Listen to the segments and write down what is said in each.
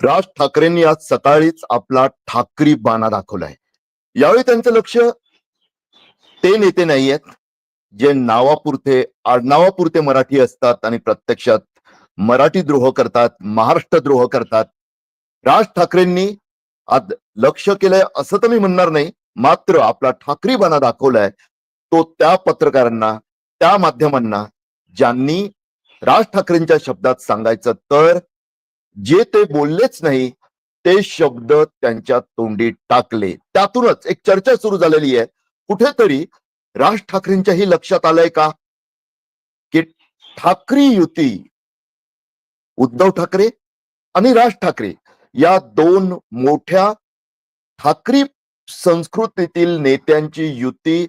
राज ठाकरेंनी आज सकाळीच आपला ठाकरी बाणा दाखवलाय. यावेळी त्यांचं लक्ष ते नेते नाहीयेत जे नावापुरते आडनावापुरते मराठी असतात आणि प्रत्यक्षात मराठी द्रोह करतात महाराष्ट्र द्रोह करतात. राज ठाकरेंनी आज लक्ष केलंय असं तर मी म्हणणार नाही मात्र आपला ठाकरी बाणा दाखवलाय तो त्या पत्रकारांना त्या माध्यमांना ज्यांनी राज ठाकरेंच्या शब्दात सांगायचं तर जे ते बोललेच नाही ते शब्द त्यांच्या तोंडी टाकले. त्यातूनच एक चर्चा सुरू झालेली आहे. कुठेतरी राज ठाकरेंच्याही लक्षात आलंय का? की ठाकरी युती उद्धव ठाकरे आणि राज ठाकरे या दोन मोठ्या ठाकरी संस्कृतीतील नेत्यांची युती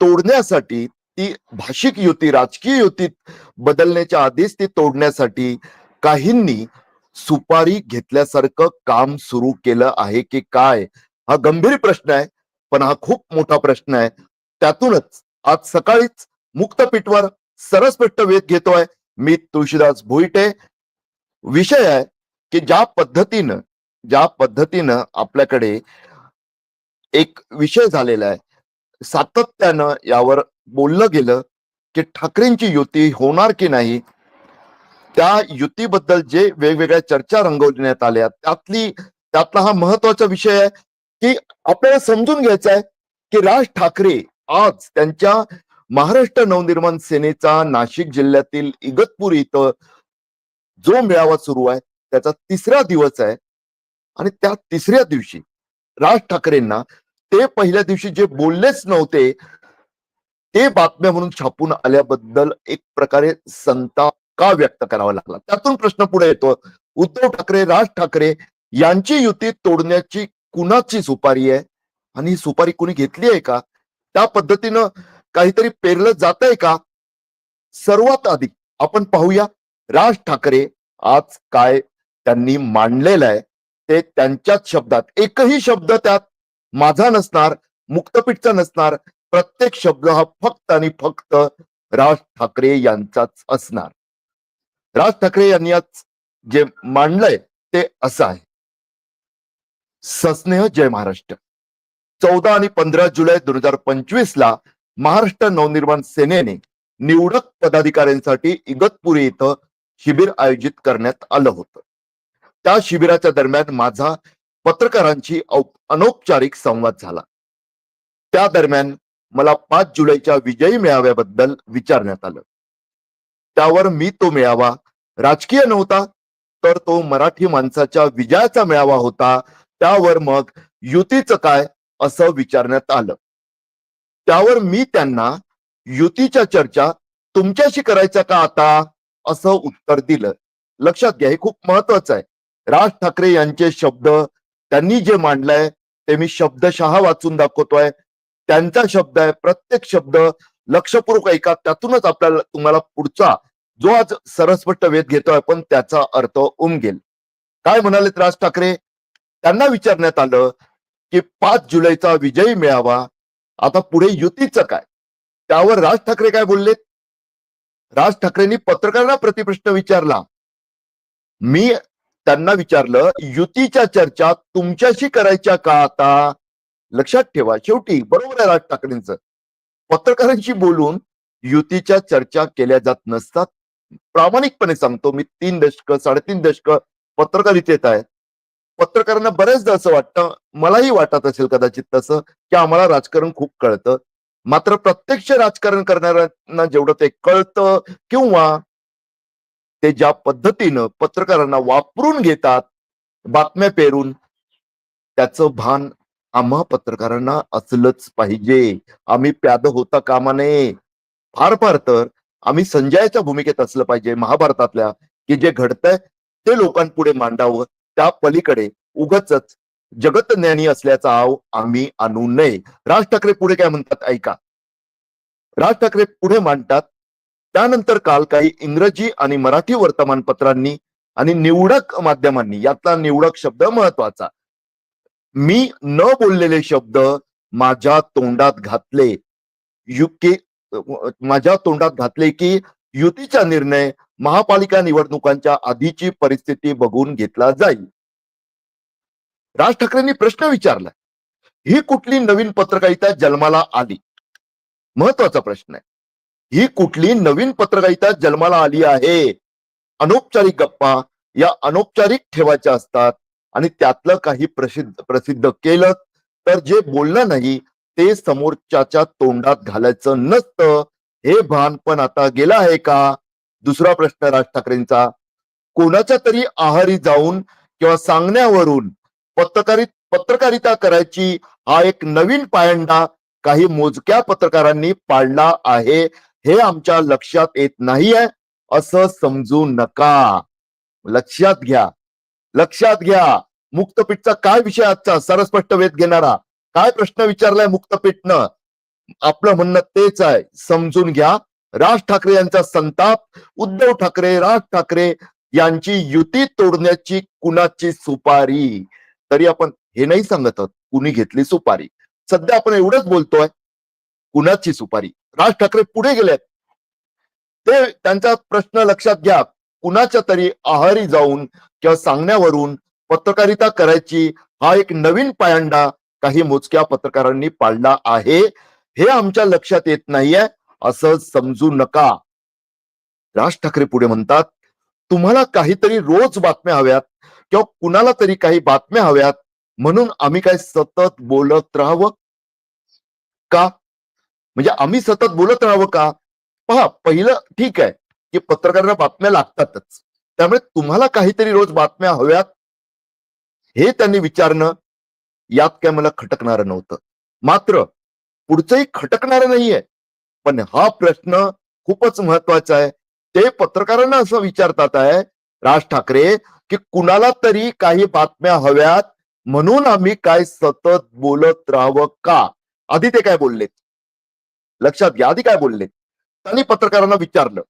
तोडण्यासाठी ती भाषिक युती राजकीय युतीत बदलण्याच्या आधीच ती तोडण्यासाठी काहींनी सुपारी घेतल्यासारखं काम सुरू केलं आहे की काय? हा गंभीर प्रश्न आहे पण हा खूप मोठा प्रश्न आहे. त्यातूनच आज सकाळीच मुक्तपीठवर सरस्पष्ट वेध घेतोय मी तुळशीदास भोईटे. विषय आहे की ज्या पद्धतीनं ज्या पद्धतीनं आपल्याकडे एक विषय झालेला आहे. सातत्यानं यावर बोललं गेलं की ठाकरेंची युती होणार की नाही त्या युतीबद्दल जे वेगवेगळ्या चर्चा रंगवण्यात आल्या त्यातली त्यातला हा महत्त्वाचा विषय आहे की आपल्याला समजून घ्यायचा आहे की राज ठाकरे आज त्यांच्या महाराष्ट्र नवनिर्माण सेनेचा नाशिक जिल्ह्यातील इगतपूर इथं जो मेळावा सुरू आहे त्याचा तिसरा दिवस आहे. आणि त्या तिसऱ्या दिवशी राज ठाकरेंना ते पहिल्या दिवशी जे बोललेच नव्हते ते बातम्या म्हणून छापून आल्याबद्दल एक प्रकारे संताप का व्यक्त करावा लागला. त्यातून प्रश्न पुढे येतो. उद्धव ठाकरे राज ठाकरे यांची युती तोडण्याची कुणाची सुपारी आहे? आणि ही सुपारी कुणी घेतली आहे का? त्या पद्धतीनं काहीतरी पेरलं जात आहे का? सर्वात आधी आपण पाहूया राज ठाकरे आज काय त्यांनी मांडलेलं आहे. ते त्यांच्याच शब्दात एकही शब्द त्यात माझा नसणार मुक्तपीठचा नसणार प्रत्येक शब्द हा फक्त आणि फक्त राज ठाकरे यांचाच असणार. राज ठाकरे यांनी आज जे मांडलंय ते असं आहे. सस्नेह जय महाराष्ट्र. चौदा आणि पंधरा जुलै दोन हजार पंचवीस ला महाराष्ट्र नवनिर्माण सेनेने निवडक पदाधिकाऱ्यांसाठी इगतपुरी इथं शिबिर आयोजित करण्यात आलं होतं. त्या शिबिराच्या दरम्यान माझा पत्रकारांची औप- अनौपचारिक संवाद झाला. त्या दरम्यान मला पाच जुलैच्या विजयी मेळाव्याबद्दल विचारण्यात आलं. त्यावर मी तो मिळावा. राजकीय नव्हता तर तो मराठी माणसाच्या विजयाचा मेळावा होता. त्यावर मग युतीचं काय असं विचारण्यात आलं. त्यावर मी त्यांना युतीच्या चर्चा तुमच्याशी करायच्या का आता? असं उत्तर दिलं. लक्षात घ्या हे खूप महत्वाचं आहे. राज ठाकरे यांचे शब्द त्यांनी जे मांडलंय ते मी शब्दशहा वाचून दाखवतोय. त्यांचा शब्द आहे प्रत्येक शब्द लक्षपूर्वक ऐका त्यातूनच आपल्याला तुम्हाला पुढचा जो आज सरस्पष्ट वेध घेतोय पण त्याचा अर्थ उमगेल. काय म्हणालेत राज ठाकरे? त्यांना विचारण्यात आलं की पाच जुलैचा विजयी मिळावा आता पुढे युतीचं काय? त्यावर राज ठाकरे काय बोललेत? राज ठाकरेंनी पत्रकारांना प्रतिप्रश्न विचारला. मी त्यांना विचारलं युतीच्या चर्चा तुमच्याशी करायच्या का आता? लक्षात ठेवा शेवटी बरोबर आहे राज ठाकरेंचं. पत्रकारांशी बोलून युतीच्या चर्चा केल्या जात नसतात. प्रामाणिकपणे सांगतो मी तीन दशक साडेतीन दशक पत्रकारितेत आहे पत्रकारांना बरेचदा असं वाटतं मलाही वाटत असेल कदाचित तसं की आम्हाला राजकारण खूप कळतं. मात्र प्रत्यक्ष राजकारण करणाऱ्यांना जेवढं ते कळतं किंवा ते ज्या पद्धतीनं पत्रकारांना वापरून घेतात बातम्या पेरून त्याचं भान आम्हा पत्रकारांना असलंच पाहिजे. आम्ही प्याद होता कामा नये. फार फार तर आम्ही संजयाच्या भूमिकेत असलं पाहिजे महाभारतातल्या की जे घडतंय ते लोकांपुढे मांडावं. त्या पलीकडे उगच जगत ज्ञानी असल्याचा आव आम्ही आणू नये. राज ठाकरे पुढे काय म्हणतात? ऐका. राज ठाकरे पुढे मांडतात. त्यानंतर काल काही इंग्रजी आणि मराठी वर्तमानपत्रांनी आणि निवडक माध्यमांनी यातला निवडक शब्द महत्त्वाचा मी न बोललेले शब्द माझ्या तोंडात घातले. युके माझ्या तोंडात घातले की युतीचा निर्णय महापालिका निवडणुकांच्या आधीची परिस्थिती बघून घेतला जाईल. राज ठाकरेंनी प्रश्न विचारला ही कुठली नवीन पत्रकारिता जन्माला आली? महत्त्वाचा प्रश्न आहे. ही कुठली नवीन पत्रकारिता जन्माला आली आहे? अनौपचारिक गप्पा या अनौपचारिक ठेवायच्या असतात आणि त्यातलं काही प्रसिद्ध प्रसिद्ध केलं तर जे बोलणं नाही ते समोरच्याच्या तोंडात घालायचं नसतं. हे भान पण आता गेलं आहे का? दुसरा प्रश्न राज ठाकरेंचा. कोणाच्या तरी आहारी जाऊन किंवा सांगण्यावरून पत्रकारित पत्रकारिता करायची हा एक नवीन पायंडा काही मोजक्या पत्रकारांनी पाळला आहे. हे आमच्या लक्षात येत नाहीये. असं समजू नका. लक्षात घ्या. लक्षात घ्या. मुक्तपीठचा काय विषय आजचा? सरस्पष्ट वेध घेणारा. काय प्रश्न विचारलाय मुक्तपीठनं? आपलं म्हणणं तेच आहे. समजून घ्या. राज ठाकरे यांचा संताप उद्धव ठाकरे राज ठाकरे यांची युती तोडण्याची कुणाची सुपारी? तरी आपण हे नाही सांगत आहोत कुणी घेतली सुपारी. सध्या आपण एवढंच बोलतोय कुणाची सुपारी? राज ठाकरे पुढे गेलेत. ते त्यांचा प्रश्न लक्षात घ्या. कुणाच्या तरी आहारी जाऊन किंवा सांगण्यावरून पत्रकारिता करायची हा एक नवीन पायंडा काही मोजक्या पत्रकारांनी पाळला आहे. हे आमच्या लक्षात येत नाहीये. असं समजू नका. राज ठाकरे पुढे म्हणतात तुम्हाला काहीतरी रोज बातम्या हव्यात किंवा कुणाला तरी काही बातम्या हव्यात म्हणून आम्ही काय सतत बोलत राहावं? का? म्हणजे आम्ही सतत बोलत राहावं का? पहा पहिलं ठीक आहे की पत्रकारांना बातम्या लागतातच. त्यामुळे तुम्हाला काहीतरी रोज बातम्या हव्यात? हे त्यांनी विचारणं यात काय मला खटकणारं नव्हतं. मात्र पुढचंही खटकणारं नाहीये. पण हा प्रश्न खूपच महत्त्वाचा आहे. ते पत्रकारांना असं विचारतात आहे राज ठाकरे की कुणाला तरी काही बातम्या हव्यात? म्हणून आम्ही काय सतत बोलत राहावं का? आधी ते काय बोललेत? लक्षात घ्या आधी काय बोललेत? त्यांनी पत्रकारांना विचारलं.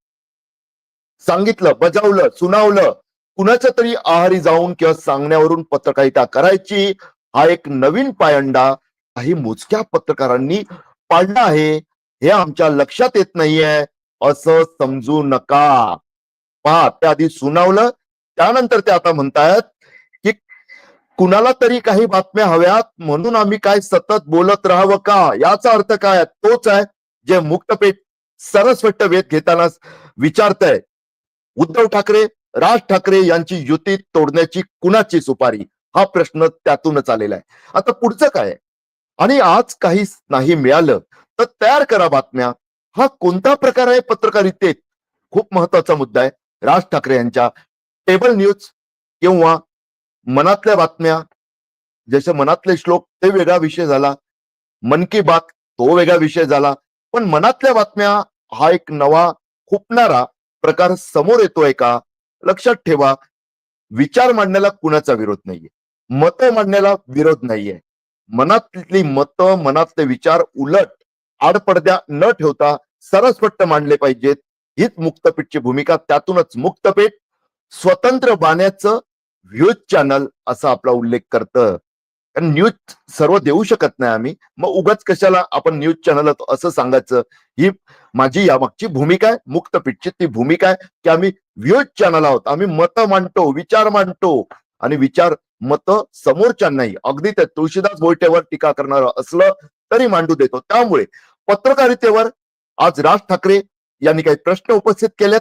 सांगितलं बजावलं सुनावलं. कुणाच्या तरी आहारी जाऊन किंवा सांगण्यावरून पत्रकारिता करायची हा एक नवीन पायंडा काही मोजक्या पत्रकारांनी पाडला आहे. हे आमच्या लक्षात येत नाहीये. असं समजू नका. पहा त्याआधी आधी सुनावलं त्यानंतर ते आता म्हणतायत की कुणाला तरी काही बातम्या हव्यात म्हणून आम्ही काय सतत बोलत राहावं का? याचा अर्थ काय तोच आहे जे मुक्तपेठ सरस्वट वेध घेताना विचारतय. उद्धव ठाकरे राज ठाकरे यांची युती तोडण्याची कुणाची सुपारी? हा प्रश्न त्यातूनच आलेला आहे. आता पुढचं काय आणि आज काही नाही मिळालं तर तयार करा बातम्या. हा कोणता प्रकार आहे पत्रकारितेत? खूप महत्त्वाचा मुद्दा आहे. राज ठाकरे यांच्या टेबल न्यूज किंवा मनातल्या बातम्या. जसे मनातले श्लोक ते वेगळा विषय झाला. मन की बात तो वेगळा विषय झाला. पण मनातल्या बातम्या हा एक नवा खुपणारा प्रकार समोर येतोय का? लक्षात ठेवा. विचार मांडण्याला कुणाचा विरोध नाहीये. मतं मांडण्याला विरोध नाहीये. मनातली मतं मनातले विचार उलट आडपडद्या न ठेवता सरस्पट्ट मांडले पाहिजेत. हीच मुक्तपीठची भूमिका. त्यातूनच मुक्तपीठ स्वतंत्र बाण्याचं व्ह्यूज चॅनल असा आपला उल्लेख करतं. कारण न्यूज सर्व देऊ शकत नाही आम्ही. मग उगाच कशाला आपण न्यूज चॅनल असं सांगायचं? ही माझी यामागची भूमिका आहे. मुक्तपीठची ती भूमिका आहे की आम्ही व्ह्यूज चॅनल आहोत. आम्ही मतं मांडतो विचार मांडतो. आणि विचार मतं समोरच्यांनाही. अगदी त्या तुळशीदास बोलटेवर टीका करणार असलं तरी मांडू देतो. त्यामुळे पत्रकारितेवर आज राज ठाकरे यांनी काही प्रश्न उपस्थित केलेत.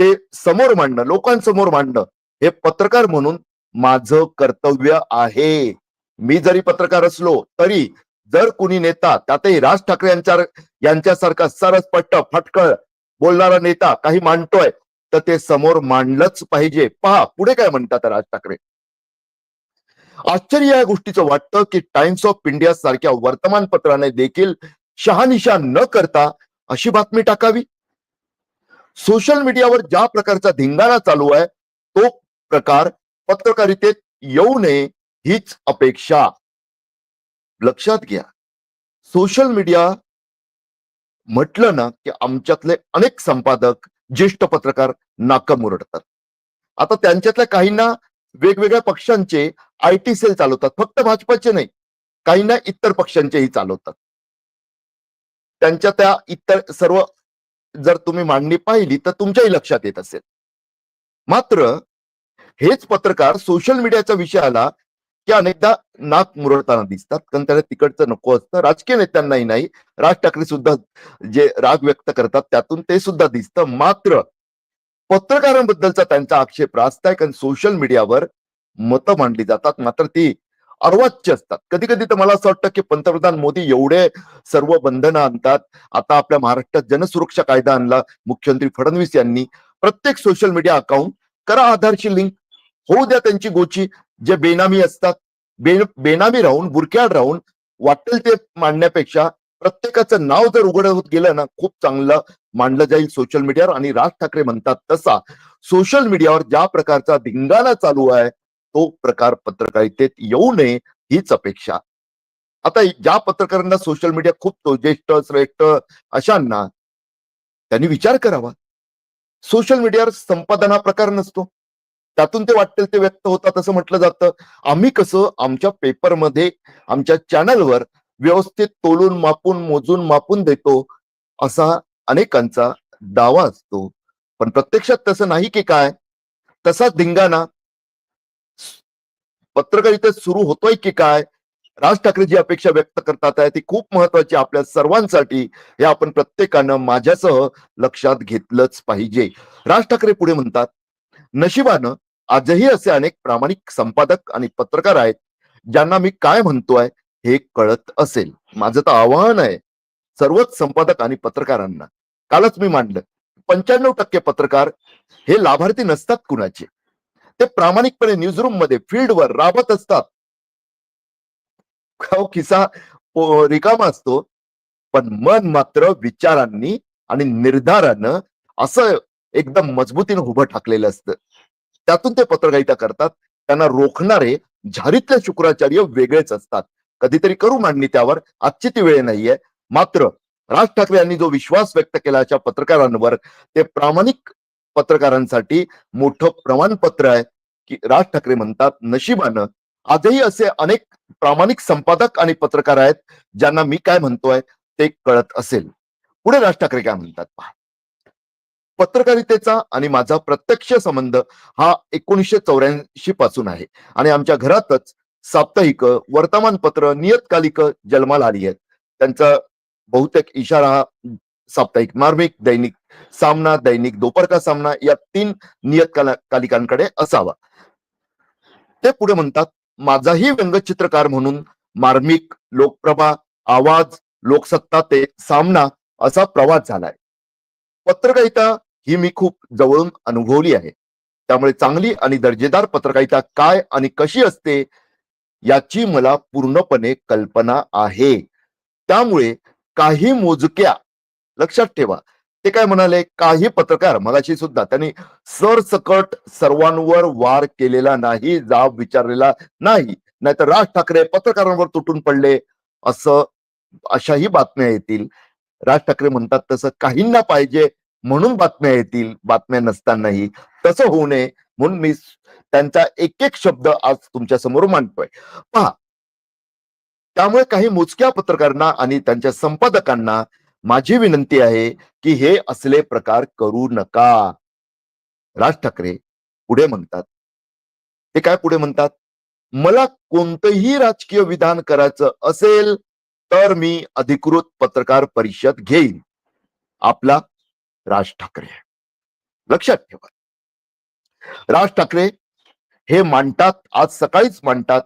ते समोर मांडणं लोकांसमोर मांडणं हे पत्रकार म्हणून माझं कर्तव्य आहे. मी जरी पत्रकार असलो तरी जर कुणी नेता त्यातही राज ठाकरे यांच्या यांच्यासारखा सरसपट्ट फटकळ बोलणारा नेता काही मांडतोय तर ते समोर मांडलंच पाहिजे. पहा पुढे काय म्हणतात राज ठाकरे? आश्चर्य या गोष्टीचं वाटतं की टाइम्स ऑफ इंडिया सारख्या वर्तमानपत्राने देखील शहानिशा न करता अशी बातमी टाकावी? सोशल मीडियावर ज्या प्रकारचा धिंगाणा चालू आहे तो प्रकार पत्रकारितेत येऊ नये हीच अपेक्षा. लक्षात घ्या. सोशल मीडिया म्हटलं ना की आमच्यातले अनेक संपादक ज्येष्ठ पत्रकार नाकं मुरडतात. आता त्यांच्यातल्या काहींना वेगवेगळ्या पक्षांचे आय टी सेल चालवतात फक्त भाजपाचे नाही काहींना इतर पक्षांचेही चालवतात. त्यांच्या त्या इतर सर्व जर तुम्ही मांडणी पाहिली तर तुमच्याही लक्षात येत असेल. मात्र हेच पत्रकार सोशल मीडियाचा विषय आला की अनेकदा नाक मुरडताना दिसतात कारण त्याला तिकडचं नको असतं राजकीय नेत्यांनाही नाही राज ठाकरे सुद्धा जे राग व्यक्त करतात त्यातून ते सुद्धा दिसतं. मात्र पत्रकारांबद्दलचा त्यांचा आक्षेप रास्त आहे कारण सोशल मीडियावर मतं मांडली जातात. मात्र ती अर्वाच्य असतात. कधी कधी तर मला असं वाटतं की पंतप्रधान मोदी एवढे सर्व बंधनं आणतात. आता आपल्या महाराष्ट्रात जनसुरक्षा कायदा आणला. मुख्यमंत्री फडणवीस यांनी. प्रत्येक सोशल मीडिया अकाउंट करा आधारची लिंक होऊ द्या त्यांची गोची. जे बेनामी असतात बे बेनामी राहून बुरक्याड राहून वाटेल ते मांडण्यापेक्षा प्रत्येकाचं नाव जर उघड होत गेलं ना खूप चांगलं मांडलं जाईल सोशल मीडियावर आणि राज ठाकरे म्हणतात तसा. सोशल मीडियावर ज्या प्रकारचा धिंगाणा चालू आहे तो प्रकार पत्रकारितेत येऊ नये हीच अपेक्षा. आता ज्या पत्रकारांना सोशल मीडिया खूप तो ज्येष्ठ श्रेष्ठ अशांना त्यांनी विचार करावा. सोशल मीडियावर संपादना प्रकार नसतो. त्यातून ते वाटेल ते व्यक्त होतात असं म्हटलं जातं. आम्ही कसं आमच्या पेपरमध्ये आमच्या चॅनलवर व्यवस्थित तोलून मापून मोजून मापून देतो असा अनेकांचा दावा असतो. पण प्रत्यक्षात तसं नाही की काय? तसा धिंगाणा पत्रकारितेत सुरू होतोय की काय? राज ठाकरे जी अपेक्षा व्यक्त करतात आहे ती खूप महत्वाची आपल्या सर्वांसाठी हे आपण प्रत्येकानं माझ्यासह लक्षात घेतलंच पाहिजे. राज ठाकरे पुढे म्हणतात नशिबानं आजही असे अनेक प्रामाणिक संपादक आणि पत्रकार आहेत ज्यांना मी काय म्हणतोय हे कळत असेल. माझं तर आव्हान आहे सर्वच संपादक आणि पत्रकारांना. कालच मी मांडलं पंच्याण्णव टक्के पत्रकार हे लाभार्थी नसतात कुणाचे? ते प्रामाणिकपणे न्यूजरूममध्ये फील्डवर राबत असतात. खाऊ खिसा रिकामा असतो. पण मन मात्र विचारांनी आणि निर्धारानं असं एकदम मजबूतीने उभं ठाकलेलं असतं. त्यातून ते पत्रकारिता करतात. त्यांना रोखणारे झारीतले शुक्राचार्य वेगळेच असतात. कधीतरी करू मांडणी त्यावर. आजची ती वेळ नाहीये. मात्र राज ठाकरे यांनी जो विश्वास व्यक्त केला अशा पत्रकारांवर ते प्रामाणिक पत्रकारांसाठी मोठं प्रमाणपत्र आहे की राज ठाकरे म्हणतात नशिबानं आजही असे अनेक प्रामाणिक संपादक आणि पत्रकार आहेत ज्यांना मी काय म्हणतोय ते कळत असेल. पुढे राज ठाकरे काय म्हणतात पहा. पत्रकारितेचा आणि माझा प्रत्यक्ष संबंध हा एकोणीसशे चौऱ्याऐंशी पासून आहे. आणि आमच्या घरातच साप्ताहिक वर्तमानपत्र नियतकालिक जन्माला आली आहेत. त्यांचा बहुतेक इशारा हा साप्ताहिक मार्मिक दैनिक सामना दैनिक दोपर का सामना या तीन नियतकालिकांकडे असावा. ते पुढे म्हणतात माझाही व्यंगचित्रकार म्हणून मार्मिक लोकप्रभा आवाज लोकसत्ता ते सामना असा प्रवास झालाय. पत्रकारिता ही मी खूप जवळून अनुभवली आहे. त्यामुळे चांगली आणि दर्जेदार पत्रकारिता काय आणि कशी असते याची मला पूर्णपणे कल्पना आहे. त्यामुळे काही मोजक्या लक्षात ठेवा. ते काय म्हणाले? काही पत्रकार मगाशी सुद्धा त्यांनी सरसकट सर्वांवर वार केलेला नाही जाब विचारलेला नाही. नाहीतर राज ठाकरे पत्रकारांवर तुटून पडले असं अशाही बातम्या येतील. राज ठाकरे म्हणतात तसं काहींना पाहिजे म्हणून बातम्या येतील बातम्या नसतानाही. तसं होऊ नये म्हणून मी त्यांचा एक एक शब्द आज तुमच्यासमोर मांडतोय. पहा. त्यामुळे काही मोजक्या पत्रकारांना आणि त्यांच्या संपादकांना माझी विनंती आहे की हे असले प्रकार करू नका. राज ठाकरे पुढे म्हणतात. ते काय पुढे म्हणतात? मला कोणतंही राजकीय विधान करायचं असेल तर मी अधिकृत पत्रकार परिषद घेईन. आपला राज ठाकरे. लक्षात ठेवा. राज ठाकरे हे मांडतात आज सकाळीच मांडतात.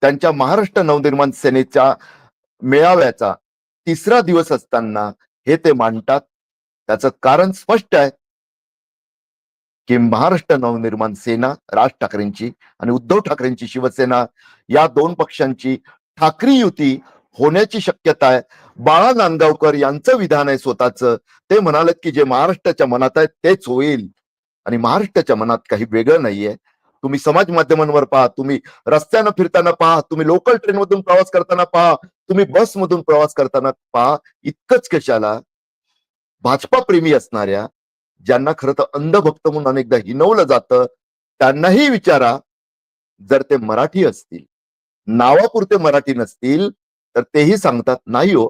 त्यांच्या महाराष्ट्र नवनिर्माण सेनेच्या मेळाव्याचा तिसरा दिवस असताना हे ते मांडतात. त्याचं कारण स्पष्ट आहे. की महाराष्ट्र नवनिर्माण सेना राज ठाकरेंची आणि उद्धव ठाकरेंची शिवसेना या दोन पक्षांची ठाकरी युती होण्याची शक्यता आहे. बाळा नांदगावकर यांचं विधान आहे स्वतःचं. ते म्हणाले की जे महाराष्ट्राच्या मनात आहे तेच होईल. आणि महाराष्ट्राच्या मनात काही वेगळं नाहीये. तुम्ही समाज माध्यमांवर पहा तुम्ही रस्त्यानं फिरताना पहा तुम्ही लोकल ट्रेन मधून प्रवास करताना पहा तुम्ही बस मधून प्रवास करताना पहा इतकंच कशाला भाजपा प्रेमी असणाऱ्या ज्यांना खरं तर अंधभक्त म्हणून अनेकदा हिनवलं जातं त्यांनाही विचारा जर ते मराठी असतील नावापुरते मराठी नसतील तर तेही सांगतात नाही हो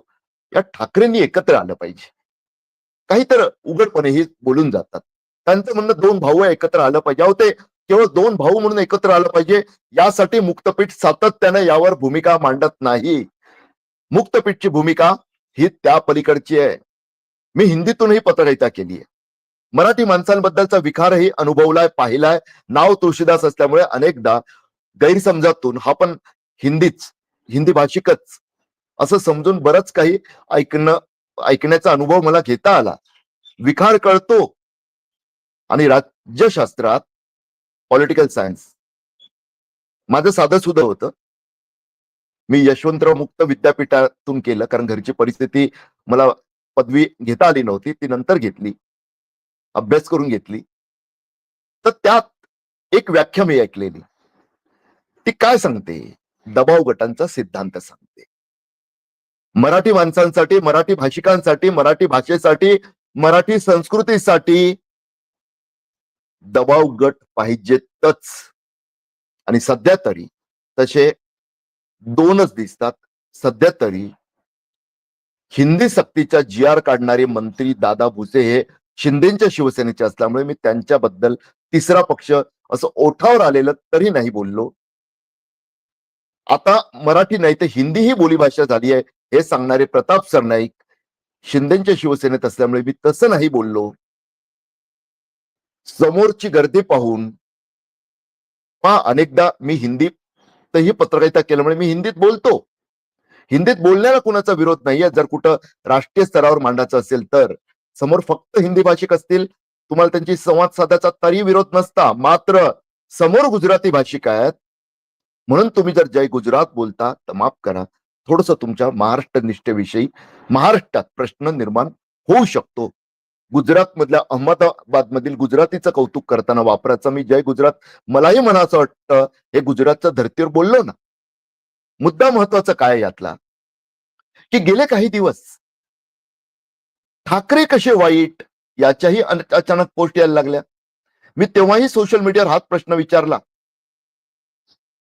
या ठाकरेंनी एकत्र आलं पाहिजे. काही तर उघडपणेही बोलून जातात. त्यांचं म्हणणं दोन भाऊ एकत्र आलं पाहिजे. अहो ते केवळ दोन भाऊ म्हणून एकत्र आलं पाहिजे यासाठी मुक्तपीठ सातत्याने यावर भूमिका मांडत नाही. मुक्तपीठची भूमिका ही त्या पलीकडची आहे. मी हिंदीतूनही पत्रकारिता केली आहे. मराठी माणसांबद्दलचा विकारही अनुभवलाय पाहिलाय. नाव तुळशीदास असल्यामुळे अनेकदा गैरसमजातून हा पण हिंदीच हिंदी भाषिकच असं समजून बरंच काही ऐकणं ऐकण्याचा अनुभव मला घेता आला. विकार कळतो. आणि राज्यशास्त्रात पॉलिटिकल सायन्स माझं साधं सुद्धा होतं. मी यशवंतराव मुक्त विद्यापीठातून केलं कारण घरची परिस्थिती मला पदवी घेता आली नव्हती ती नंतर घेतली अभ्यास करून घेतली. तर त्यात एक व्याख्या मी ऐकलेली. ती काय सांगते? दबाव गटांचा सिद्धांत सांगते. मराठी माणसांसाठी मराठी भाषिकांसाठी मराठी भाषेसाठी मराठी संस्कृतीसाठी दबाव गट पाहिजेतच. आणि सध्या तरी तसे दोनच दिसतात. सध्या तरी हिंदी सक्तीच्या जी आर काढणारे मंत्री दादा भुसे हे शिंदेच्या शिवसेनेचे असल्यामुळे मी त्यांच्याबद्दल तिसरा पक्ष असं ओठावर आलेलं तरी नाही बोललो. आता मराठी नाही तर हिंदी ही बोलीभाषा झाली आहे हे सांगणारे प्रताप सरनाईक शिंदेच्या शिवसेनेत असल्यामुळे मी तसं नाही बोललो. समोरची गर्दी पाहून हा अनेकदा मी हिंदी ही पत्रकारिता केल्यामुळे मी हिंदीत बोलतो. हिंदीत बोलण्याला कुणाचा विरोध नाहीये. जर कुठं राष्ट्रीय स्तरावर मांडायचं असेल तर. समोर फक्त हिंदी भाषिक असतील. तुम्हाला त्यांची संवाद साधायचा तरी विरोध नसता. मात्र समोर गुजराती भाषिक आहेत. म्हणून तुम्ही जर जय गुजरात बोलता तर माफ करा. थोडस तुमच्या महाराष्ट्र निष्ठेविषयी महाराष्ट्रात प्रश्न निर्माण होऊ शकतो. गुजरात मधल्या अहमदाबाद मधील गुजरातीचं कौतुक करताना वापरायचं. मी जय गुजरात मलाही म्हणावं वाटतं हे गुजरातच्या धर्तीवर बोललो ना. मुद्दा महत्त्वाचा काय यातला? की गेले काही दिवस ठाकरे कसे वाईट याच्याही अचानक पोस्ट यायला लागल्या. मी तेव्हाही सोशल मीडियावर हाच प्रश्न विचारला.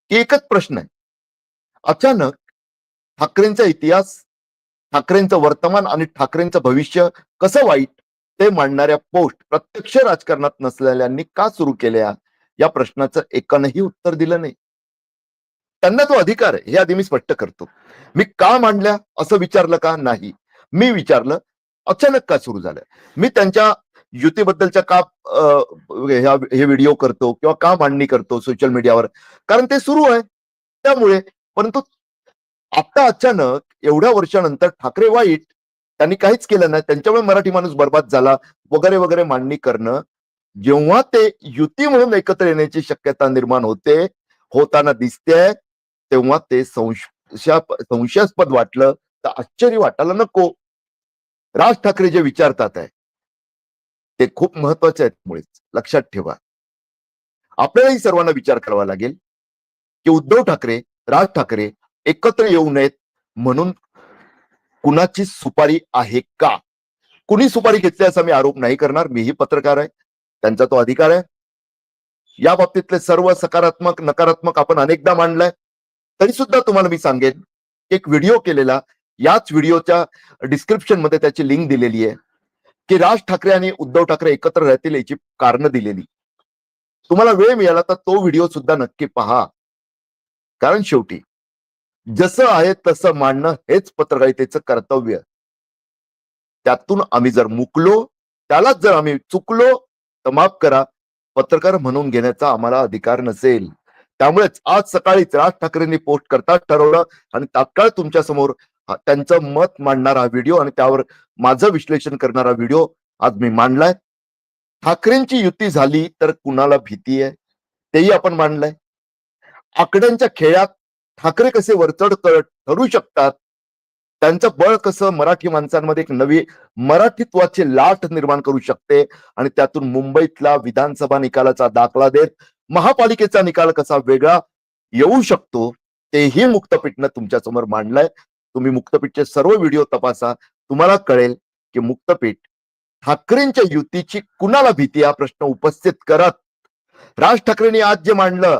की एकच प्रश्न आहे. अचानक ठाकरेंचा इतिहास ठाकरेंचं वर्तमान आणि ठाकरेंचं भविष्य कसं वाईट? ते मांडणाऱ्या पोस्ट प्रत्यक्ष राजकारणात नसलेल्यांनी का सुरू केल्या या प्रश्नाचं एकानंही उत्तर दिलं नाही. त्यांना तो अधिकार आहे हे आधी मी स्पष्ट करतो. मी का मांडल्या असं विचारलं का नाही? मी विचारलं अचानक का सुरू झालं? मी त्यांच्या युतीबद्दलच्या का ह्या- हे व्हिडिओ करतो किंवा का मांडणी करतो सोशल मीडियावर? कारण ते सुरू आहे. त्यामुळे परंतु आता अचानक एवढ्या वर्षानंतर ठाकरे वाईट त्यांनी काहीच केलं नाही. त्यांच्यामुळे मराठी माणूस बर्बाद झाला. वगैरे वगैरे मांडणी करणं. जेव्हा ते युती म्हणून एकत्र येण्याची शक्यता निर्माण होते होताना दिसते तेव्हा ते संशया संशयास्पद वाटलं. तर आश्चर्य वाटायला नको. राज ठाकरे जे विचारतात आहे ते खूप महत्त्वाचे आहेत मुळेच. लक्षात ठेवा. आपल्यालाही सर्वांना विचार करावा लागेल की उद्धव ठाकरे राज ठाकरे एकत्र येऊ नयेत म्हणून कुणाची सुपारी आहे का? कुणी सुपारी घेतली असा मी आरोप नाही करणार. मीही पत्रकार आहे. त्यांचा तो अधिकार आहे. या बाबतीतले सर्व सकारात्मक नकारात्मक आपण अनेकदा मांडलाय. तरी सुद्धा तुम्हाला मी सांगेन एक व्हिडिओ केलेला याच व्हिडिओच्या डिस्क्रिप्शनमध्ये त्याची लिंक दिलेली आहे. की राज ठाकरे आणि उद्धव ठाकरे एकत्र राहतील याची कारणं दिलेली. तुम्हाला वेळ मिळाला तर तो व्हिडिओ सुद्धा नक्की पहा. कारण शेवटी जसं आहे तसं मांडणं हेच पत्रकारितेचं कर्तव्य. त्यातून आम्ही जर मुकलो त्यालाच जर आम्ही चुकलो तर माफ करा पत्रकार म्हणून घेण्याचा आम्हाला अधिकार नसेल. त्यामुळेच आज सकाळीच राज ठाकरेंनी पोस्ट करता ठरवलं आणि तात्काळ तुमच्यासमोर त्यांचं मत मांडणारा व्हिडिओ आणि त्यावर माझं विश्लेषण करणारा व्हिडिओ आज मी मांडलाय. ठाकरेंची युती झाली तर कुणाला भीती आहे? तेही आपण मांडलंय. आकड्यांच्या खेळात ठाकरे कसे वरचढ ठरू शकतात? त्यांचं बळ कसं मराठी माणसांमध्ये एक नवी मराठीत्वाची लाट निर्माण करू शकते? आणि त्यातून मुंबईतला विधानसभा निकालाचा दाखला देत महापालिकेचा निकाल कसा वेगळा येऊ शकतो? तेही मुक्तपीठनं तुमच्यासमोर मांडलंय. तुम्ही मुक्तपीठचे सर्व व्हिडिओ तपासा. तुम्हाला कळेल की मुक्तपीठ ठाकरेंच्या युतीची कुणाला भीती हा प्रश्न उपस्थित करत. राज ठाकरेंनी आज जे मांडलं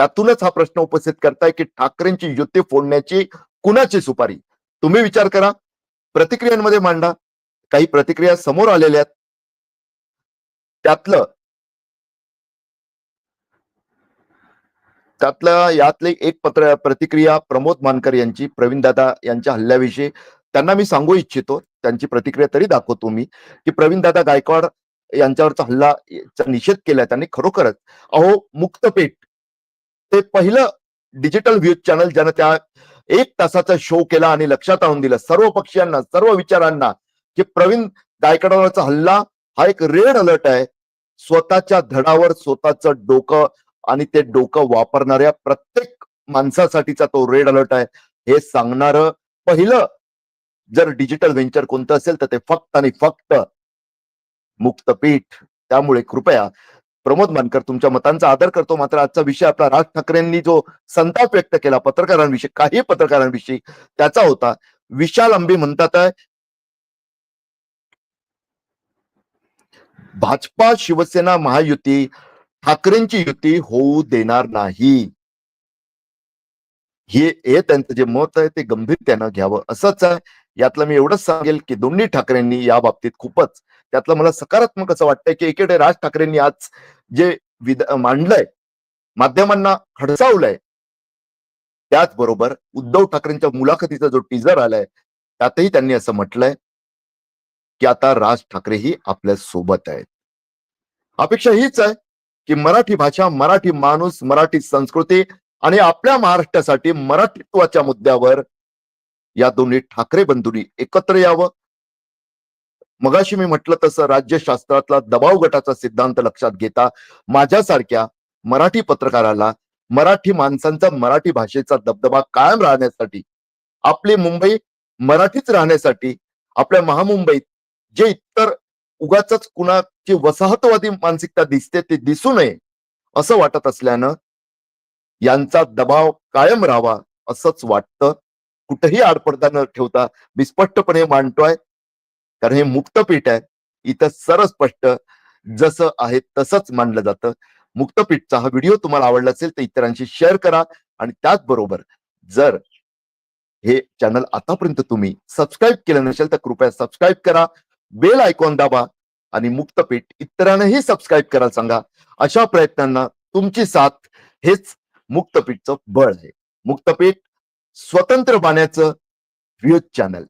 त्यातूनच हा प्रश्न उपस्थित करताय की ठाकरेंची युती फोडण्याची कुणाची सुपारी? तुम्ही विचार करा. प्रतिक्रियांमध्ये मांडा. काही प्रतिक्रिया समोर आलेल्या आहेत. त्यातलं त्यातल्या यातले एक पत्र प्रतिक्रिया प्रमोद मानकर यांची प्रवीण दादा यांच्या हल्ल्याविषयी. त्यांना मी सांगू इच्छितो. त्यांची प्रतिक्रिया तरी दाखवतो मी की प्रवीण दादा गायकवाड यांच्यावरचा हल्ला निषेध केला त्यांनी खरोखरच. अहो मुक्तपेठ. ते पहिलं डिजिटल व्ह्यूज चॅनल ज्यानं त्या एक तासाचा शो केला आणि लक्षात आणून दिलं. सर्व पक्षीयांना सर्व विचारांना की प्रवीण गायकवाडावरचा हल्ला हा एक रेड अलर्ट आहे. स्वतःच्या धडावर स्वतःचं डोकं आणि ते डोकं वापरणाऱ्या प्रत्येक माणसासाठीचा तो रेड अलर्ट आहे. हे सांगणार पहिलं जर डिजिटल व्हेंचर कोणतं असेल तर ते फक्त आणि फक्त मुक्तपीठ. त्यामुळे कृपया प्रमोद मानकर तुमच्या मतांचा आदर करतो. मात्र आजचा विषय आपला राज ठाकरेंनी जो संताप व्यक्त केला पत्रकारांविषयी काही पत्रकारांविषयी त्याचा होता. विशाल आंबे म्हणतात भाजपा शिवसेना महायुती ठाकरेंची युती होऊ देणार नाही. हे हे त्यांचं जे मत आहे ते गंभीरतेनं घ्यावं. असंच आहे. यातलं मी एवढंच सांगेल की दोन्ही ठाकरेंनी या बाबतीत खूपच त्यातलं मला सकारात्मक असं वाटतंय की एकीकडे राज ठाकरेंनी आज जे विद मांडलंय माध्यमांना खडसावलंय त्याचबरोबर उद्धव ठाकरेंच्या मुलाखतीचा जो टीजर आलाय त्यातही त्यांनी असं म्हटलंय की आता राज ठाकरेही आपल्यासोबत आहेत. अपेक्षा हीच आहे की मराठी भाषा मराठी माणूस मराठी संस्कृती आणि आपल्या महाराष्ट्रासाठी मराठीत्वाच्या मुद्द्यावर या दोन्ही ठाकरे बंधूंनी एकत्र यावं. मगाशी मी म्हटलं तसं राज्यशास्त्रातला दबाव गटाचा सिद्धांत लक्षात घेता माझ्यासारख्या मराठी पत्रकाराला मराठी माणसांचा मराठी भाषेचा दबदबा कायम राहण्यासाठी आपली मुंबई मराठीच राहण्यासाठी आपल्या महामुंबईत जे इतर उगाच कुणाची वसाहतवादी मानसिकता दिसते ते दिसू नये असं वाटत असल्यानं यांचा दबाव कायम राहावा असंच वाटतं. कुठेही आडपडदा न ठेवता मी स्पष्टपणे मांडतोय कारण हे मुक्तपीठ आहे. इथं सरळ स्पष्ट जसं आहे तसंच मानलं जातं. मुक्तपीठचा हा व्हिडिओ तुम्हाला आवडला असेल तर इतरांशी शेअर करा आणि त्याचबरोबर जर हे चॅनल आतापर्यंत तुम्ही सबस्क्राईब केलं नसेल तर कृपया सबस्क्राईब करा बेल आयकॉन दाबा आणि मुक्तपीठ इतरांनाही सबस्क्राईब करायला सांगा. अशा प्रयत्नांना तुमची साथ हेच मुक्तपीठचं बळ आहे. मुक्तपीठ स्वतंत्र बाण्याचं व्ह्यूज चॅनल.